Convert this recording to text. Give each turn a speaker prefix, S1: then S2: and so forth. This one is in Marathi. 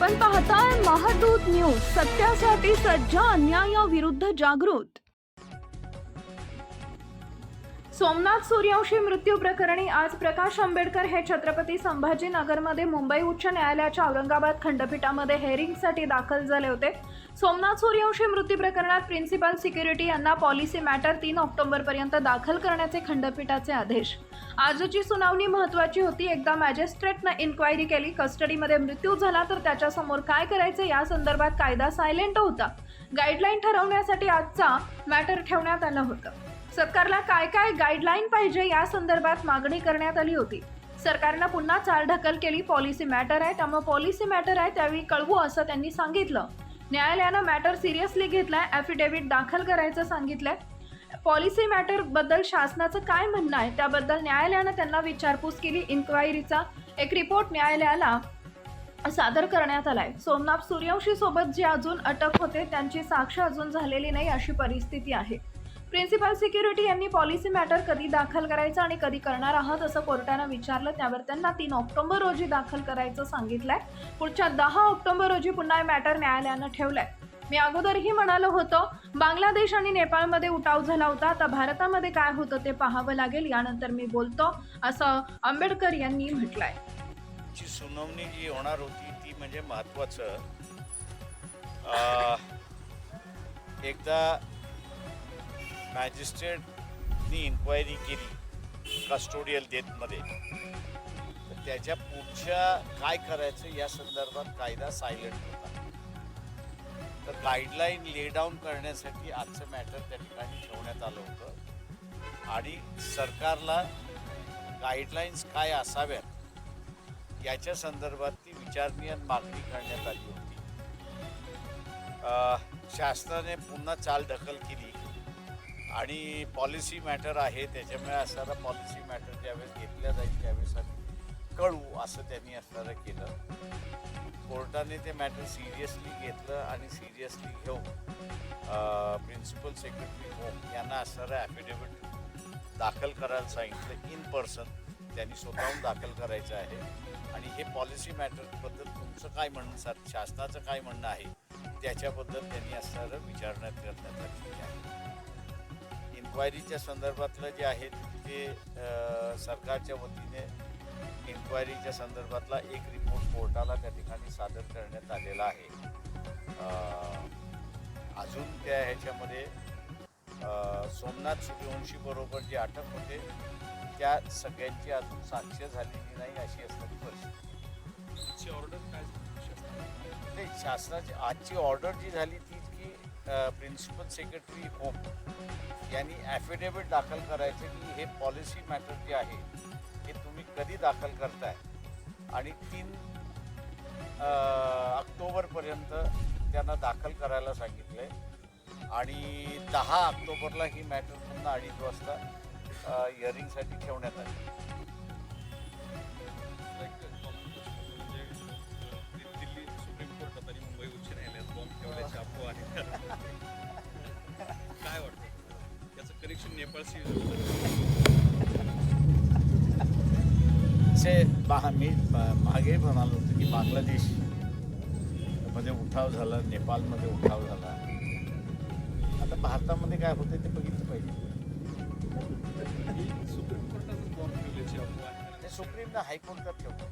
S1: आपण पाहताय महादूत न्यूज सत्यासाठी सज्ज अन्यायाविरुद्ध जागृत. सोमनाथ सूर्यवंशी मृत्यू प्रकरणी आज प्रकाश आंबेडकर हे छत्रपती संभाजीनगरमध्ये मुंबई उच्च न्यायालयाच्या औरंगाबाद खंडपीठामध्ये हेअरिंगसाठी दाखल झाले होते. सोमनाथ सूर्यवंशी मृत्यू प्रकरणात प्रिन्सिपल सिक्युरिटी यांना पॉलिसी मॅटर तीन ऑक्टोबरपर्यंत दाखल करण्याचे खंडपीठाचे आदेश. आजची सुनावणी महत्वाची होती. एकदा मॅजिस्ट्रेटनं इन्क्वायरी केली कस्टडीमध्ये मृत्यू झाला तर त्याच्यासमोर काय करायचं? या संदर्भात कायदा सायलेंट होता. गाईडलाईन ठरवण्यासाठी आजचा मॅटर ठेवण्यात आलं होतं. सरकारला काय काय गाईडलाईन पाहिजे या संदर्भात मागणी करण्यात आली होती. सरकारनं पुन्हा चालढकल केली पॉलिसी मॅटर आहे. त्यामुळे पॉलिसी मॅटर आहे त्यावेळी कळवू असं त्यांनी सांगितलं. न्यायालयानं मॅटर सिरियसली घेतलाय ॲफिडेव्हिट दाखल करायचं सांगितलंय. पॉलिसी मॅटरबद्दल शासनाचं काय म्हणणं आहे त्याबद्दल न्यायालयानं त्यांना विचारपूस केली. इन्क्वायरीचा एक रिपोर्ट न्यायालयाला सादर करण्यात आलाय. सोमनाथ सूर्यवंशी सोबत जे अजून अटक होते त्यांची साक्ष अजून झालेली नाही अशी परिस्थिती आहे. प्रिन्सिपल सिक्युरिटी यांनी पॉलिसी मॅटर कधी दाखल करायचं आणि कधी करणार आहात असं कोर्टानं विचारलं. त्यावर त्यांना तीन ऑक्टोबर रोजी दाखल करायचं सांगितलंय. पुढच्या दहा ऑक्टोबर रोजी पुन्हा मॅटर न्यायालयानं ठेवलंय. मी अगोदरही म्हणालो होतो बांगलादेश आणि नेपाळमध्ये उठाव झाला होता. आता भारतामध्ये काय होतं ते पाहावं लागेल. यानंतर मी बोलतो असं आंबेडकर यांनी म्हटलंय.
S2: ची सुनावणी जी होणार होती ती म्हणजे महत्वाचं एकदा मॅजिस्ट्रेटनी इन्क्वायरी केली कस्टोडियल डेथमध्ये तर त्याच्या पुढच्या काय करायचं या संदर्भात कायदा सायलेंट होता. तर गाईडलाईन ले डाऊन करण्यासाठी आजचं मॅटर त्या ठिकाणी ठेवण्यात आलं होतं. आणि सरकारला गाईडलाईन्स काय असाव्यात याच्या संदर्भात ती विचारणी आणि मागणी करण्यात आली होती. शासनाने पुन्हा चाल ढकल केली. आणि पॉलिसी मॅटर आहे त्याच्यामुळे असणारा पॉलिसी मॅटर ज्यावेळेस घेतल्या जाईल त्यावेळेस आम्ही कळू असं त्यांनी असणारं केलं. कोर्टाने ते मॅटर सिरियसली घेतलं आणि सिरियसली घेऊन प्रिन्सिपल सेक्रेटरी होम यांना असणारं ॲफिडेव्हिट दाखल करायला सांगितलं इन पर्सन त्यांनी स्वतःहून दाखल करायचं आहे. आणि हे पॉलिसी मॅटरबद्दल तुमचं काय म्हणणं सर शासनाचं काय म्हणणं आहे त्याच्याबद्दल त्यांनी असणारं विचारण्यात करण्यात आलेली आहे इन्क्वायरीच्या संदर्भातलं जे आहे ते सरकारच्या वतीने इन्क्वायरीच्या संदर्भातला एक रिपोर्ट कोर्टाला त्या ठिकाणी सादर करण्यात आलेला आहे अजून त्या ह्याच्यामध्ये सोमनाथ सूर्यवंशी बरोबर जे अटक होते त्या सगळ्यांची अजून साक्ष झालेली नाही अशी असणारी परिस्थिती
S3: ऑर्डर काय?
S2: नाही शासनाची आजची ऑर्डर जी झाली ती प्रिन्सिपल सेक्रेटरी होम यांनी ॲफिडेविट दाखल करायचं की हे पॉलिसी मॅटर जे आहे हे तुम्ही कधी दाखल करताय? आणि तीन ऑक्टोबरपर्यंत त्यांना दाखल करायला सांगितलं आहे आणि दहा ऑक्टोबरला ही मॅटर पुन्हा अडीच वाजता हिअरिंगसाठी ठेवण्यात आली. असे बा मी मागे म्हणालो होतो की बांगलादेशमध्ये उठाव झाला नेपाळमध्ये उठाव झाला. आता भारतामध्ये काय होतं ते बघितलं पाहिजे.
S3: सुप्रीम आहे
S2: ते सुप्रीमनं हायकोर्टात ठेवलं